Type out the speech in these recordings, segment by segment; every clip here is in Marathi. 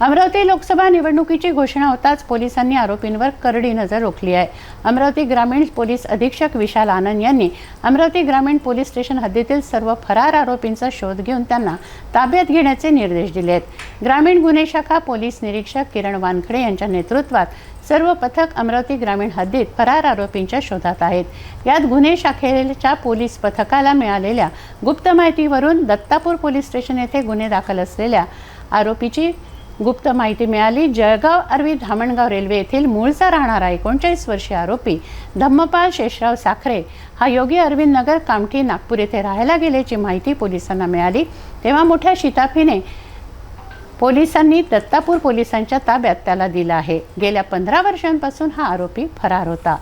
अमरावती लोकसभा निवडणुकीची घोषणा होताच पोलिसांनी आरोपींवर करडी नजर रोखली आहे. अमरावती ग्रामीण पोलीस अधीक्षक विशाल आनंद यांनी अमरावती ग्रामीण पोलीस स्टेशन हद्दीतील सर्व फरार आरोपींचा शोध घेऊन त्यांना ताब्यात घेण्याचे निर्देश दिले आहेत. ग्रामीण गुन्हे शाखा पोलीस निरीक्षक किरण वानखडे यांच्या नेतृत्वात सर्व पथक अमरावती ग्रामीण हद्दीत फरार आरोपींच्या शोधात आहेत. यात गुन्हे शाखेच्या पोलीस पथकाला मिळालेल्या गुप्त माहितीवरून दत्तापूर पोलीस स्टेशन येथे गुन्हे दाखल असलेल्या आरोपीची गुप्त माहिती मिळाली. जळगाव अरवी धामणगाव रेल्वे येथील मूळचा राहणारा एकोणचाळीस वर्षीय आरोपी धम्मपाल शेषराव साखरे हा योगी अरविंद नगर कामठी नागपूर येथे राहायला गेल्याची माहिती पोलिसांना मिळाली. तेव्हा मोठ्या शिताफीने पोलिसांनी दत्तापूर पोलिसांच्या ताब्यात त्याला दिला आहे. गेल्या पंधरा वर्षांपासून हा आरोपी फरार होता.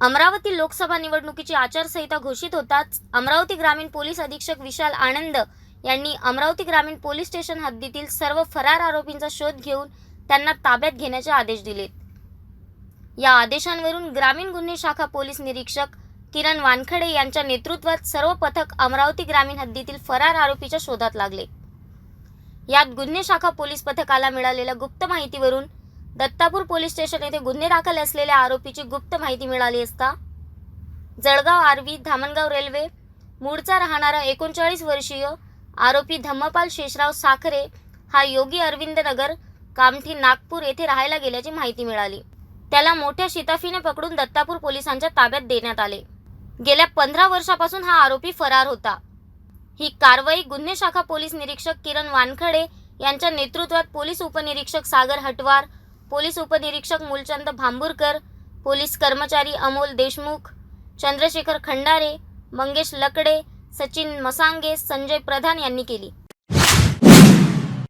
अमरावती लोकसभा निवडणुकीची आचारसंहिता घोषित होताच अमरावती ग्रामीण पोलीस अधीक्षक विशाल आनंद यांनी अमरावती ग्रामीण पोलीस स्टेशन हद्दीतील सर्व फरार आरोपींचा शोध घेऊन त्यांना ताब्यात घेण्याचे आदेश दिलेत या आदेशांवरून ग्रामीण गुन्हे शाखा पोलीस निरीक्षक किरण वानखडे यांच्या नेतृत्वात सर्व पथक अमरावती ग्रामीण हद्दीतील फरार आरोपीच्या शोधात लागले. यात गुन्हे शाखा पोलीस पथकाला मिळालेल्या गुप्त माहितीवरून दत्तापूर पोलीस स्टेशन येथे गुन्हे दाखल असलेल्या आरोपीची गुप्त माहिती मिळाली असता जळगाव आरवी धामणगाव रेल्वे मूळचा राहणारा एकोणचाळीस वर्षीय आरोपी धम्मपाल शेषराव साखरे हा योगी अरविंद नगर कामठी नागपूर येथे राहायला गेल्याची माहिती मिळाली. त्याला मोठ्या शिताफीने पकडून दत्तापूर पोलिसांच्या ताब्यात देण्यात आले. गेल्या पंधरा वर्षापासून हा आरोपी फरार होता. ही कारवाई गुन्हे शाखा पोलीस निरीक्षक किरण वानखडे यांच्या नेतृत्वात पोलीस उपनिरीक्षक सागर हटवार पोलीस उपनिरीक्षक मूलचंद भांबूरकर पोलीस कर्मचारी अमोल देशमुख चंद्रशेखर खंडारे मंगेश लकडे सचिन मसांगे संजय प्रधान यांनी केली.